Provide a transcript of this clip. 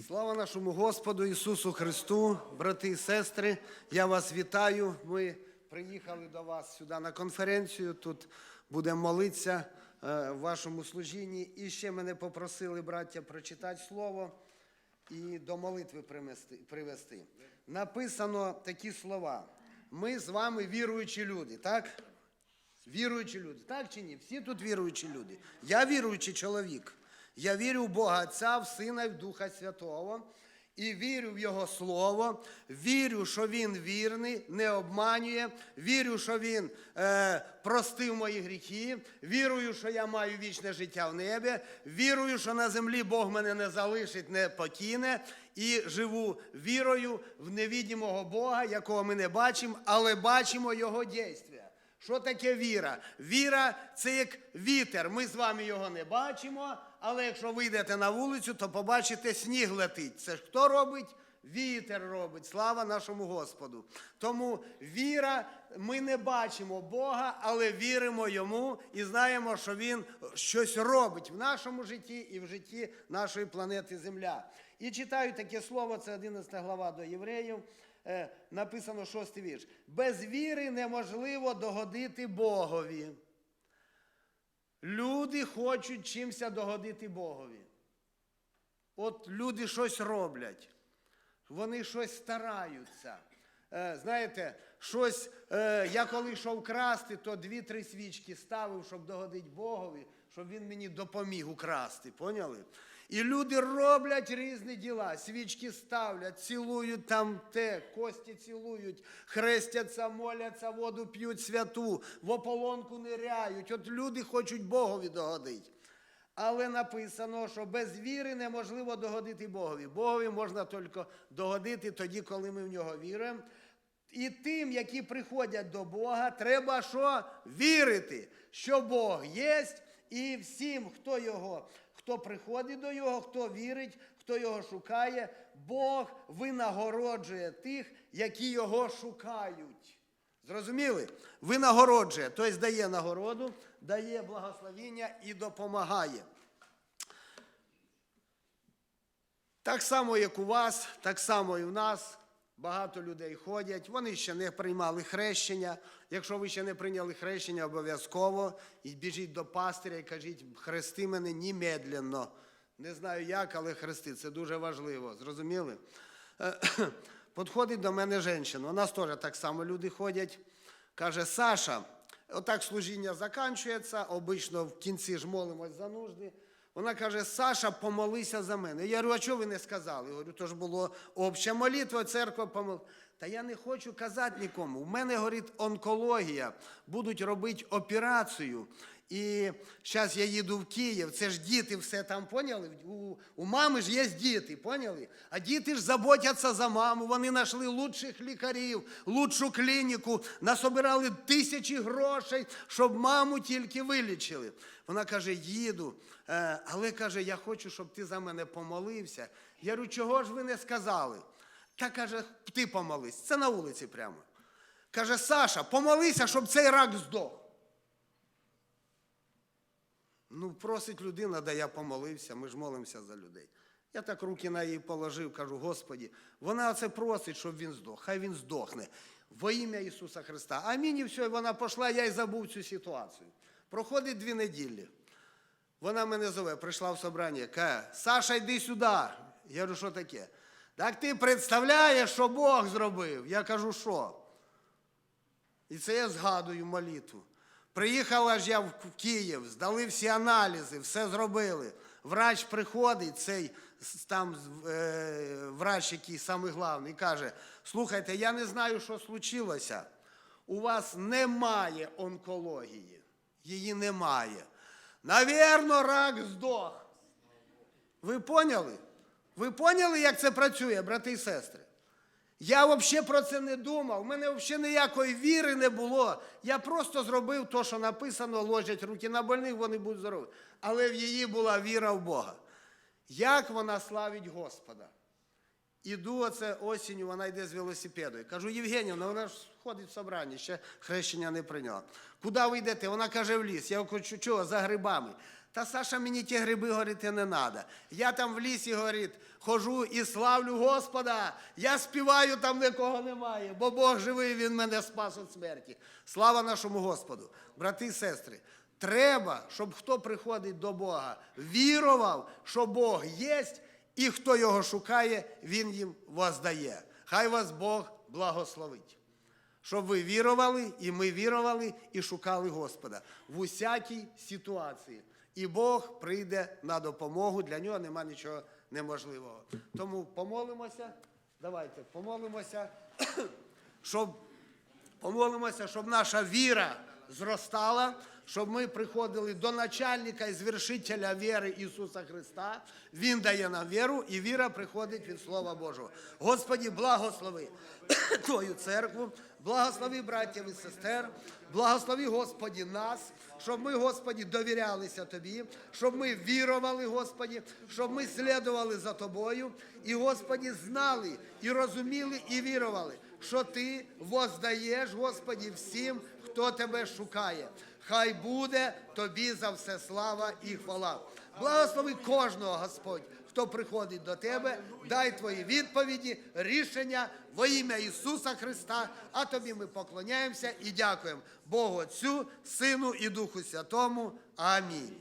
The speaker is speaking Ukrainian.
Слава нашому Господу Ісусу Христу, брати і сестри, я вас вітаю. Ми приїхали до вас сюди на конференцію. Тут будемо молитися е, в вашому служінні. І ще мене попросили, браття, прочитати слово і до молитви привести. Написано такі слова. Ми з вами віруючі люди, так? Віруючі люди, так чи ні? Всі тут віруючі люди. Я віруючий чоловік. Я вірю в Бога Отця, в Сина і в Духа Святого. І вірю в Його Слово, вірю, що Він вірний, не обманює, вірю, що Він е, простив мої гріхи, вірую, що я маю вічне життя в небі, вірую, що на землі Бог мене не залишить, не покине, і живу вірою в невідімого Бога, якого ми не бачимо, але бачимо Його дійства. Що таке віра? Віра це як вітер. Ми з вами його не бачимо, але якщо вийдете на вулицю, то побачите, сніг летить. Це ж хто робить? Вітер робить. Слава нашому Господу. Тому віра, ми не бачимо Бога, але віримо йому і знаємо, що Він щось робить в нашому житті і в житті нашої планети Земля. І читаю таке слово, це 11 глава до євреїв. Е, написано шостий вірш. Без віри неможливо догодити Богові. Люди хочуть чимся догодити Богові. От люди щось роблять, вони щось стараються. Е, знаєте, щось, е, я коли йшов красти, то дві-три свічки ставив, щоб догодити Богові, щоб він мені допоміг украсти. Поняли? І люди роблять різні діла. Свічки ставлять, цілують там те, кості цілують, хрестяться, моляться, воду п'ють святу, в ополонку ниряють. От люди хочуть Богові догодити. Але написано, що без віри неможливо догодити Богові. Богові можна тільки догодити тоді, коли ми в нього віруємо. І тим, які приходять до Бога, треба що? Вірити, що Бог є, і всім, хто його, хто приходить до Його, хто вірить, хто його шукає, Бог винагороджує тих, які його шукають. Зрозуміли? Винагороджує, тобто дає нагороду, дає благословіння і допомагає. Так само, як у вас, так само і в нас. Багато людей ходять, вони ще не приймали хрещення. Якщо ви ще не прийняли хрещення, обов'язково і біжіть до пастиря і кажіть, хрести мене немедленно. Не знаю як, але хрести це дуже важливо. Зрозуміли? Е, Подходить до мене жінка, у нас теж так само люди ходять. Каже, Саша, отак служіння закінчується, обично в кінці ж молимось за нужди. Вона каже, Саша, помолися за мене. Я говорю, а чого ви не сказали? Я говорю, то ж було обща молитва, церква помол. Та я не хочу казати нікому. У мене, говорить, онкологія. Будуть робити операцію. І зараз я їду в Київ, це ж діти все там поняли. У, у мами ж є діти, поняли? А діти ж заботяться за маму. Вони знайшли лучших лікарів, лучшу клініку, насобирали тисячі грошей, щоб маму тільки вилічили. Вона каже: їду, е, але каже, я хочу, щоб ти за мене помолився. Я говорю, чого ж ви не сказали? Та каже, ти помолись. Це на вулиці прямо. Каже, Саша, помолися, щоб цей рак здох. Ну, просить людина, да я помолився, ми ж молимося за людей. Я так руки на її положив, кажу, Господі, вона оце просить, щоб він здох. Хай він здохне. Во ім'я Ісуса Христа. Амінь, і все, вона пішла, я й забув цю ситуацію. Проходить дві неділі. Вона мене зове, прийшла в собрання, каже, Саша, йди сюди. Я кажу, що таке? Так ти представляєш, що Бог зробив? Я кажу, що? І це я згадую молитву. Приїхала ж я в Київ, здали всі аналізи, все зробили. Врач приходить, цей там е, врач, який главний, каже: слухайте, я не знаю, що случилося. У вас немає онкології. Її немає. Навірно, рак здох. Ви поняли? Ви поняли, як це працює, брати і сестри? Я взагалі про це не думав. У мене взагалі ніякої віри не було. Я просто зробив те, що написано, ложать руки на больних, вони будуть здорові. Але в її була віра в Бога. Як вона славить Господа? Іду оце осінню, вона йде з велосипедою. Кажу, Євгенівна, вона ж ходить в собрання, ще хрещення не прийняла. Куди ви йдете? Вона каже, в ліс. Я кажу, чого, за грибами. Та Саша, мені ті гриби говорити не треба. Я там в лісі, говорить, хожу і славлю Господа. Я співаю там нікого немає, бо Бог живий, Він мене спас від смерті. Слава нашому Господу. Брати і сестри, треба, щоб хто приходить до Бога, вірував, що Бог є, і хто його шукає, він їм воздає. Хай вас Бог благословить. Щоб ви вірували, і ми вірували, і шукали Господа в усякій ситуації. І Бог прийде на допомогу, для нього нема нічого неможливого. Тому помолимося, давайте помолимося, щоб помолимося, щоб наша віра зростала, щоб ми приходили до начальника і звершителя віри Ісуса Христа. Він дає нам віру, і віра приходить від Слова Божого. Господі, благослови Твою церкву, благослови братів і сестер, благослови, Господі, нас, щоб ми, Господі, довірялися Тобі, щоб ми вірували, Господі, щоб ми слідували за Тобою, і, Господі, знали, і розуміли, і вірували, що Ти воздаєш, Господі, всім, хто Тебе шукає. Хай буде Тобі за все слава і хвала. Благослови кожного, Господь, хто приходить до Тебе, дай Твої відповіді, рішення во ім'я Ісуса Христа. А Тобі ми поклоняємося і дякуємо Богу Отцю, Сину і Духу Святому. Амінь.